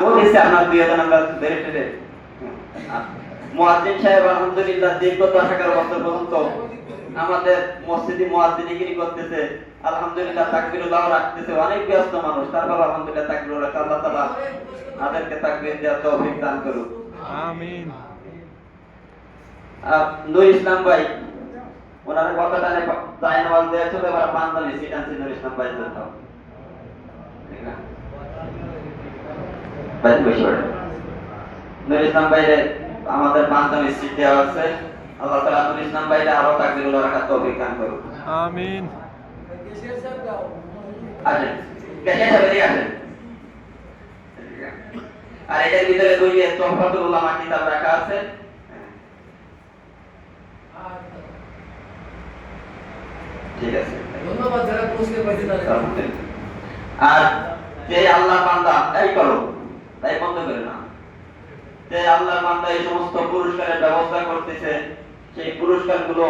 বলতেছি আপনার দুই হাজার আমরা বেড়ে টেড়ে মুয়াজ্জিন সাহেব আলহামদুলিল্লাহ দীর্ঘ দশ এগারো বছর পর্যন্ত আমাদের মসজিদে মুয়াজ্জিনিগিরি করতেছে। আলহামদুলিল্লাহ তাকবিরুল্লাহ রাখতেছে। অনেক ব্যস্ত মানুষ। তারপর আলহামদুলিল্লাহ তাকবিরুল্লাহ রাখে। আল্লাহ তাআলা তাদেরকে তাকবীর দেওয়ার তৌফিক দান করুক। আমিন। নূর ইসলাম ভাই ওনার দেওয়া ছিল এবার নূর ইসলাম ভাই জন্য ঠিক না ভাই বসে পড়ে নূর ইসলাম ভাইরে আমাদের পান্তানি সিট দেওয়া আছে। আল্লাহ তাআলা নূর ইসলাম ভাইরে আরও তাকবীরুল্লাহ রাখার তৌফিক দান করুক। আমিন। আসেন। ক্যাশিয়ার সাহেব আসেন। আর এটার ভিতরে দুই যে তহফাতুল কিতাব রাখা আছে। ঠিক আছে। ধন্যবাদ যারা আর যে আল্লাহ বান্দা তাই করো। তাই বন্ধ করে না। যে আল্লাহ বান্দা এই সমস্ত পুরস্কারের ব্যবস্থা করতেছে, সেই পুরস্কারগুলো,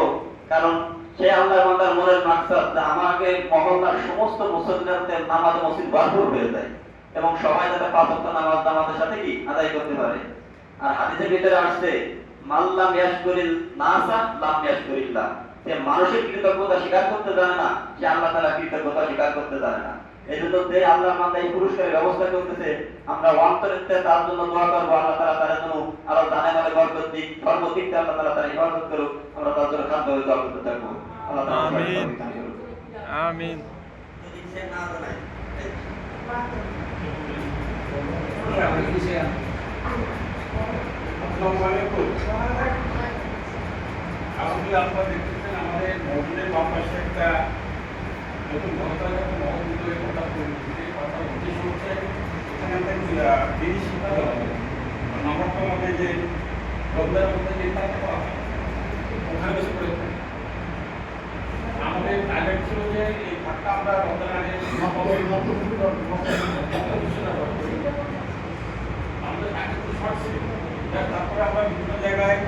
কারণ সে আল্লাহ বান্দার মনের মাকসাদ যে আমাকে মহল্লার সমস্ত মুসলমানদের নামাজ মসজিদ ভরপুর হয়ে যায় এবং সবাই যাতে পাঁচ নামাজ নামাজের সাথে কি? আদায় করতে পারে। আর হাদিসের ভিতরে আসছে, মাল্লাম ইয়াশকুরিল নাসা, লাম ইয়াশকুরিল্লাহ। যে মানুষের কৃতজ্ঞতা স্বীকার করতে জানে না, সে আল্লাহ তাআলা কৃতজ্ঞতা স্বীকার করতে জানে না। এই জন্য যে আল্লাহ মান্দা এই পুরস্কারের ব্যবস্থা করতেছে আমরা অন্তরের থেকে তার জন্য দোয়া করব আল্লাহ তাআলা তার জন্য আরও জানে মানে বরকত দিক সর্বদিক আল্লাহ তাআলা তার ইবাদত করুক আমরা তার জন্য খাদ্য হয়ে দোয়া করতে থাকব আমাদের আমিন। দান। আমিন। আপনি আপনারা দেখতেছেন আমাদের বাম পাশে একটা নতুন এবং মহৎ কথা বলছি যে কথা উদ্দেশ্য হচ্ছে এখানে আমরা আহ, জিনিস শিখাতে হবে আমাদের যে গ্রন্থাগারের মধ্যে যে হয়, ওখানে বেশি করে আমাদের টার্গেট ছিল যে এই ঘরটা আমরা গ্রন্থাগারে আমাদের টার্গেট তো শর্ট ছিল। তারপরে আমরা বিভিন্ন জায়গায়